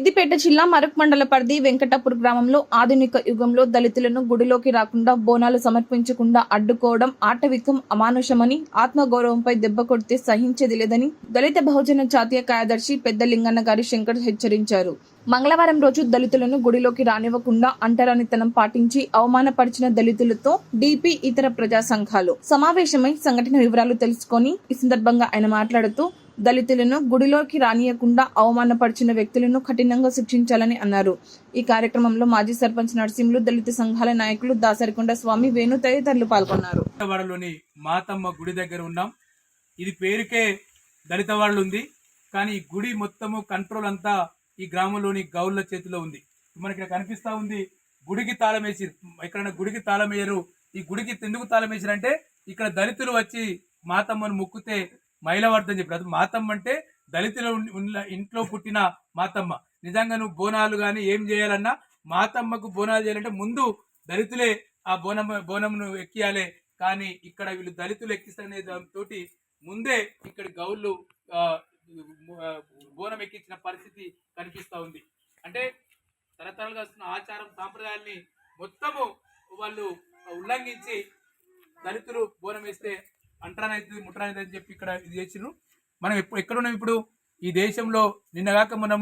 సిద్దిపేట జిల్లా మరక్ మండల పరిధి వెంకటాపూర్ గ్రామంలో ఆధునిక యుగంలో దళితులను గుడిలోకి రాకుండా బోనాలు సమర్పించకుండా అడ్డుకోవడం ఆటవికం అమానుషమని ఆత్మగౌరవంపై దెబ్బ కొడితే సహించేది లేదని దళిత బహుజన జాతీయ కార్యదర్శి పెద్ద లింగన్న గారి శంకర్ హెచ్చరించారు. మంగళవారం రోజు దళితులను గుడిలోకి రానివ్వకుండా అంటరానితనం పాటించి అవమానపరిచిన దళితులతో డిపి ఇతర ప్రజా సంఘాలు సమావేశమై సంఘటన వివరాలు తెలుసుకొని ఈ సందర్భంగా ఆయన మాట్లాడుతూ దళితులను గుడిలోకి రానియకుండా అవమానపరిచిన వ్యక్తులను కఠినంగా శిక్షించాలని అన్నారు. ఈ కార్యక్రమంలో మాజీ సర్పంచ్ నరసింహులు దళిత సంఘాల నాయకులు దాసరికొండ స్వామి వేణు తదితరులు పాల్గొన్నారు. దళితవాడలోని మాతమ్మ గుడి దగ్గర ఉన్నాం. ఇది పేరుకే దళిత వాళ్ళు ఉంది. కానీ ఈ గుడి మొత్తము కంట్రోల్ అంతా ఈ గ్రామంలోని గౌళ్ళ చేతిలో ఉంది. మనకి ఇక్కడ కనిపిస్తా ఉంది గుడికి తాళం వేసి ఇక్కడ గుడికి తాళం వేయరు. ఈ గుడికి ఎందుకు తాళం వేసిరంటే ఇక్కడ దళితులు వచ్చి మాతమ్మను మొక్కితే మైలవర్ధని చెప్పారు అది మాతమ్మ అంటే దళితుల ఉన్న- ఇంట్లో పుట్టిన మాతమ్మ. నిజంగా నువ్వు బోనాలు కానీ ఏం చేయాలన్నా మాతమ్మకు బోనాలు చేయాలంటే ముందు దళితులే ఆ బోనం బోనంను ఎక్కియాలి. కానీ ఇక్కడ వీళ్ళు దళితులు ఎక్కిస్తనే తోటి ముందే ఇక్కడ గౌళ్ళు బోనం ఎక్కించిన పరిస్థితి కనిపిస్తూ ఉంది. అంటే తరతరాలుగా వస్తున్న ఆచారం సాంప్రదాయాల్ని మొత్తము వాళ్ళు ఉల్లంఘించి దళితులు బోనం వేస్తే అంటరానైతుంది ముట్టరానైతుంది అని చెప్పి ఇక్కడ ఇది చేసిండ్రు. మనం ఎప్పుడు ఎక్కడున్నాం ఇప్పుడు? ఈ దేశంలో నిన్నగాక మనం